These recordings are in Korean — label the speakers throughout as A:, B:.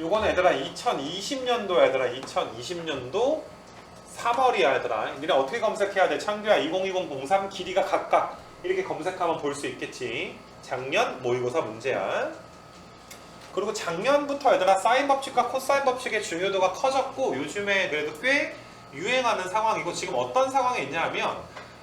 A: 요거는 얘들아 2020년도 얘들아 2020년도 3월이야 얘들아. 니네 어떻게 검색해야 돼? 창규야 2020-03 길이가 각각. 이렇게 검색하면 볼 수 있겠지. 작년 모의고사 문제야. 그리고 작년부터 얘들아 사인 법칙과 코사인 법칙의 중요도가 커졌고 요즘에 그래도 꽤 유행하는 상황이고 지금 어떤 상황에 있냐면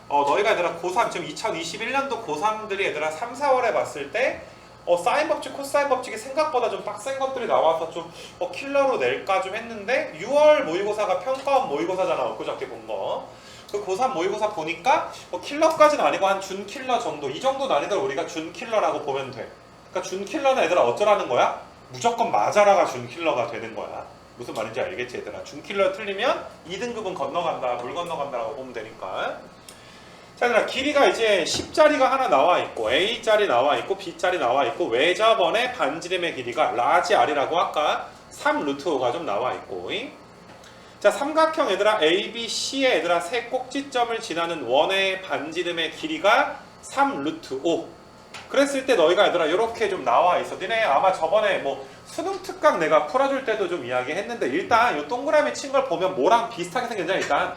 A: 어, 너희가 얘들아 고3 지금 2021년도 고3들이 얘들아 3, 4월에 봤을 때 어, 사인 법칙, 코사인 법칙이 생각보다 좀 빡센 것들이 나와서 좀 어, 킬러로 낼까 좀 했는데 6월 모의고사가 평가원 모의고사잖아 엊그저께 본 거. 그 고3 모의고사 보니까 뭐 킬러까지는 아니고 한 준 킬러 정도 이 정도 난이도를 우리가 준 킬러라고 보면 돼. 그러니까 준 킬러는 얘들아 어쩌라는 거야? 무조건 맞아라가 준 킬러가 되는 거야. 무슨 말인지 알겠지 얘들아? 준 킬러 틀리면 2등급은 건너간다, 물 건너간다라고 보면 되니까. 자, 얘들아 길이가 이제 10짜리가 하나 나와 있고 A짜리 나와 있고 B짜리 나와 있고 외접원의 반지름의 길이가 라지 R이라고 아까 3 루트 5가 좀 나와 있고 잉? 자 삼각형 얘들아 A, B, C의 얘들아 세 꼭지점을 지나는 원의 반지름의 길이가 3 루트 5 그랬을 때 너희가 얘들아 이렇게 좀 나와 있어. 니네 아마 저번에 뭐 수능 특강 내가 풀어줄 때도 좀 이야기했는데 일단 이 동그라미 친 걸 보면 뭐랑 비슷하게 생겼냐 일단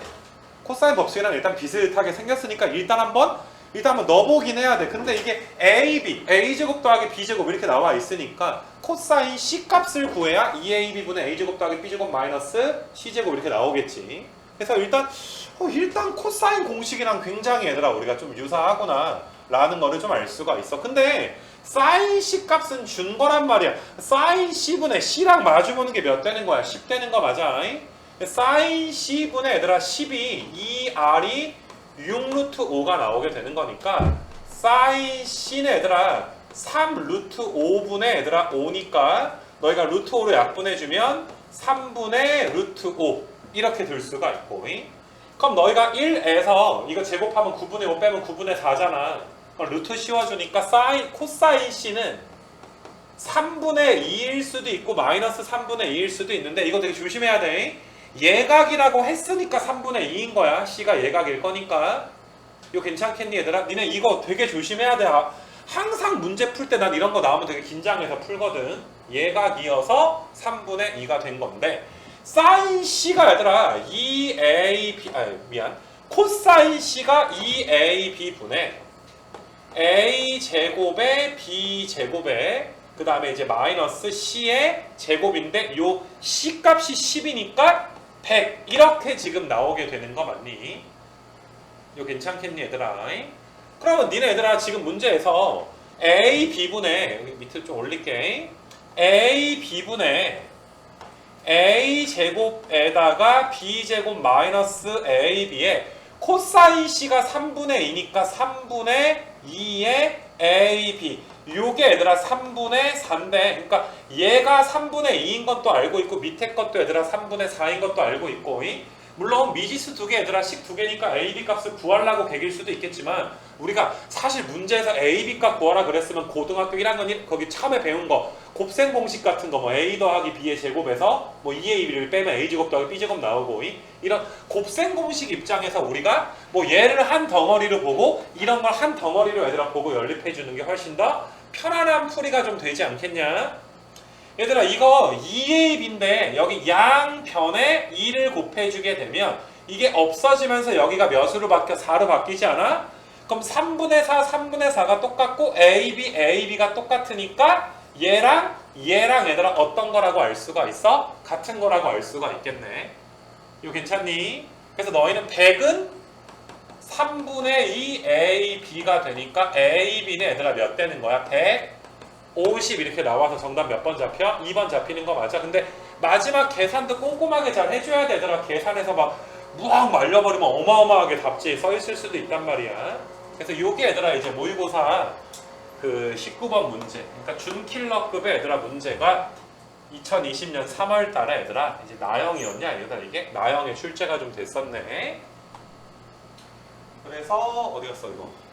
A: 코사인 법칙이랑 일단 비슷하게 생겼으니까 일단 한번 일단 한번 넣어보긴 해야 돼. 근데 이게 AB, A제곱 더하기 B제곱 이렇게 나와 있으니까 코사인 C 값을 구해야 2AB분의 A제곱 더하기 B제곱 마이너스 C제곱 이렇게 나오겠지. 그래서 일단 어, 일단 코사인 공식이랑 굉장히 얘들아 우리가 좀 유사하구나 라는 거를 좀 알 수가 있어. 근데 사인 C 값은 준 거란 말이야. 사인 C분의 C랑 마주보는 게 몇 되는 거야? 10 되는 거 맞아? 사인 C분의 얘들아 10이 2R이 6루트 5가 나오게 되는 거니까 사인 C는 얘들아 3 루트 5분의 얘들아 5니까 너희가 루트 5로 약분해주면 3분의 루트 5 이렇게 들 수가 있고. 그럼 너희가 1에서 이거 제곱하면 9분의 5 빼면 9분의 4잖아. 그럼 루트 씌워주니까 사인, 코사인 C는 3분의 2일 수도 있고 마이너스 3분의 2일 수도 있는데 이거 되게 조심해야 돼 예각이라고 했으니까 3분의 2인 거야. C가 예각일 거니까. 이거 괜찮겠니 얘들아? 니네 이거 되게 조심해야 돼. 아, 항상 문제 풀 때 난 이런 거 나오면 되게 긴장해서 풀거든. 예각이어서 3분의 2가 된 건데 사인 C가 얘들아 2AB 아 미안 코사인 C가 2AB 분의 A 제곱에 B 제곱에 그 다음에 이제 마이너스 C의 제곱인데 요 C 값이 10이니까 100 이렇게 지금 나오게 되는 거 맞니? 이거 괜찮겠니 얘들아? 그러면 니네 얘들아 지금 문제에서 A, B분의 여기 밑에 좀 올릴게 A, B분의 A 제곱에다가 B 제곱 마이너스 AB에 코사인 C가 3분의 2니까 3분의 2의 AB 요게 얘들아 3분의 4인데 그러니까 얘가 3분의 2인 것도 알고 있고 밑에 것도 얘들아 3분의 4인 것도 알고 있고 이? 물론 미지수 두 개 얘들아 식 두 개니까 AB 값을 구하려고 개길 수도 있겠지만 우리가 사실 문제에서 AB 값 구하라 그랬으면 고등학교 1학년 거기 처음에 배운 거 곱셈 공식 같은 거 뭐 A 더하기 B의 제곱에서 뭐 2AB를 빼면 A 제곱 더하기 B 제곱 나오고 이? 이런 곱셈 공식 입장에서 우리가 뭐 얘를 한 덩어리로 보고 이런 걸 한 덩어리로 얘들아 보고 연립해 주는 게 훨씬 더 편안한 풀이가 좀 되지 않겠냐? 얘들아 이거 2AB인데 여기 양변에 2를 곱해주게 되면 이게 없어지면서 여기가 몇으로 바뀌어 4로 바뀌지 않아? 그럼 3분의 4, 3분의 4가 똑같고 AB, AB가 똑같으니까 얘랑 얘랑 얘들아 어떤 거라고 알 수가 있어? 같은 거라고 알 수가 있겠네 이거 괜찮니? 그래서 너희는 100은 3분의 2 AB가 되니까 AB는 얘들아 몇 되는 거야? 150 이렇게 나와서 정답 몇 번 잡혀? 2번 잡히는 거 맞아? 근데 마지막 계산도 꼼꼼하게 잘 해줘야 되더라 계산해서 막 무항 말려버리면 어마어마하게 답지에 써 있을 수도 있단 말이야 그래서 요게 얘들아 이제 모의고사 그 19번 문제 그러니까 준킬러급의 얘들아 문제가 2020년 3월 달에 얘들아 이제 나영이었냐 얘들아 이게 나영의 출제가 좀 됐었네 그래서 어디 갔어 이거 음.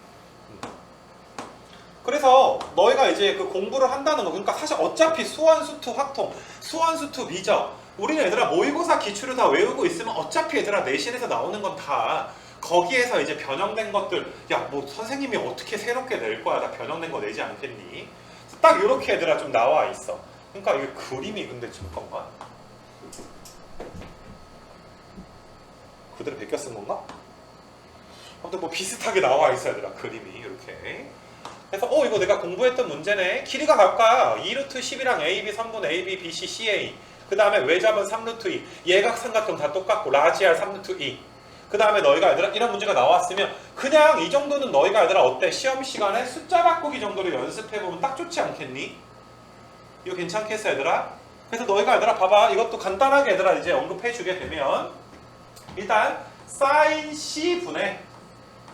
A: 그래서 너희가 이제 그 공부를 한다는 거 그러니까 사실 어차피 수원수투 확통 수원수투 미적 우리는 얘들아 모의고사 기출을 다 외우고 있으면 어차피 얘들아 내신에서 나오는 건 다 거기에서 이제 변형된 것들 야 뭐 선생님이 어떻게 새롭게 낼 거야? 다 변형된 거 내지 않겠니? 딱 이렇게 얘들아 좀 나와 있어. 그러니까 이게 그림이 근데 잠깐만 그대로 베껴 쓴 건가? 아무튼 뭐 비슷하게 나와 있어야 되라 그림이. 이렇게 그래서 어 이거 내가 공부했던 문제네. 길이가 갈까 2루트 10이랑 AB 3분 AB BC CA 그 다음에 외잡은 3루트 2 예각 삼각형 다 똑같고 라지알 3루트 2 그 다음에 너희가 얘들아 이런 문제가 나왔으면 그냥 이 정도는 너희가 얘들아 어때? 시험 시간에 숫자 바꾸기 정도로 연습해보면 딱 좋지 않겠니? 이거 괜찮겠어 얘들아? 그래서 너희가 얘들아 봐봐. 이것도 간단하게 얘들아 이제 언급해주게 되면 일단 사인 C분의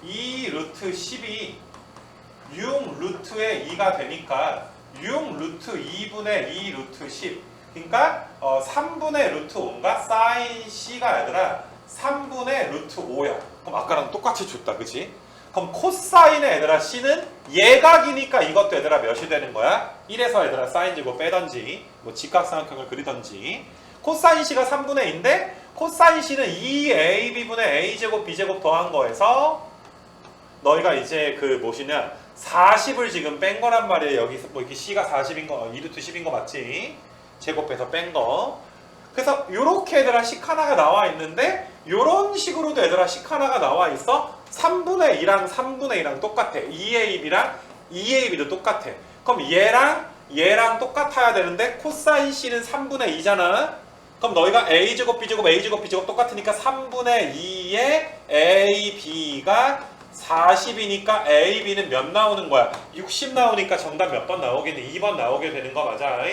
A: 2 루트 10 이6 루트의 2가 되니까 6 루트 2분의 2 루트 10 그러니까 어, 3분의 루트 5인가 사인 C가 얘들아 3분의 루트 5야 그럼 아까랑 똑같이 줬다 그지? 그럼 코사인의 얘들아 C는 예각이니까 이것도 얘들아 몇이 되는 거야? 1에서 얘들아 사인 제곱 빼던지 뭐 직각삼각형을 그리던지 코사인 C가 3분의 2인데 코사인 C는 2AB분의 A제곱 B제곱 더한 거에서 너희가 이제 그 무엇이냐 40을 지금 뺀 거란 말이에요. 여기서 뭐 이렇게 C가 40인 거 2루트 10인 거 맞지? 제곱해서 뺀 거. 그래서 요렇게 얘들아 식 하나가 나와 있는데 요런 식으로도 얘들아 식 하나가 나와 있어? 3분의 2랑 3분의 2랑 똑같아. 2AB랑 2AB도 똑같아. 그럼 얘랑 얘랑 똑같아야 되는데 코사인 C는 3분의 2잖아. 그럼 너희가 A제곱 B제곱 A제곱 B제곱 똑같으니까 3분의 2의 AB가 40이니까 AB는 몇 나오는 거야? 60 나오니까 정답 몇 번 나오겠니? 2번 나오게 되는 거 맞아?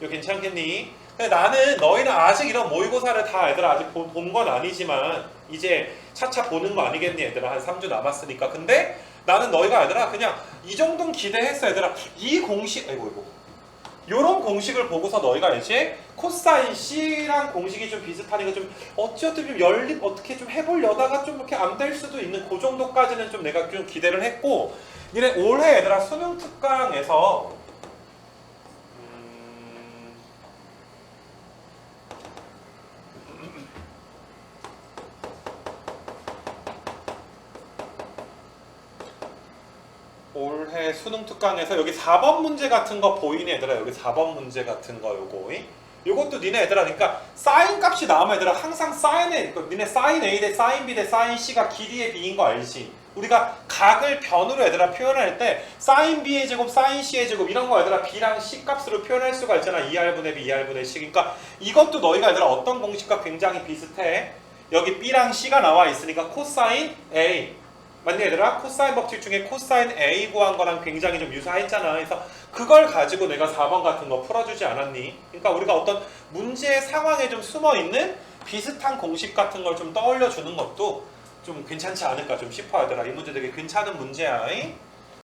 A: 이거 괜찮겠니? 근데 나는 너희는 아직 이런 모의고사를 다 얘들아 아직 본 건 아니지만 이제 차차 보는 거 아니겠니 얘들아 한 3주 남았으니까 근데 나는 너희가 얘들아 그냥 이 정도는 기대했어 얘들아 이 공식 아이고 이고 요런 공식을 보고서 너희가 이제 코사인 C랑 공식이 좀 비슷하니까 좀 어찌어찌 좀 열립 어떻게 좀 해보려다가 좀 이렇게 안 될 수도 있는 그 정도까지는 좀 내가 좀 기대를 했고 니네 올해 얘들아 수능 특강에서 올해 수능 특강에서 여기 4번 문제 같은 거 보이니 얘들아? 여기 4번 문제 같은 거 요거 이? 요것도 니네 얘들아 그러니까 사인 값이 나오면 얘들아 항상 사인에 그 니네 사인 A 대 사인 B 대 사인 C가 길이의 B인 거 알지? 우리가 각을 변으로 얘들아 표현할 때 사인 B의 제곱 사인 C의 제곱 이런 거 얘들아 B랑 C 값으로 표현할 수가 있잖아. 2R분의 B, 2R분의 C. 그러니까 이것도 너희가 얘들아 어떤 공식과 굉장히 비슷해? 여기 B랑 C가 나와 있으니까 코사인 A 맞니 얘들아? 코사인 법칙 중에 코사인 A 구한 거랑 굉장히 좀 유사했잖아. 그래서 그걸 가지고 내가 4번 같은 거 풀어주지 않았니? 그러니까 우리가 어떤 문제의 상황에 좀 숨어 있는 비슷한 공식 같은 걸 좀 떠올려 주는 것도 좀 괜찮지 않을까 좀 싶어 얘들아. 이 문제 되게 괜찮은 문제야. 잉?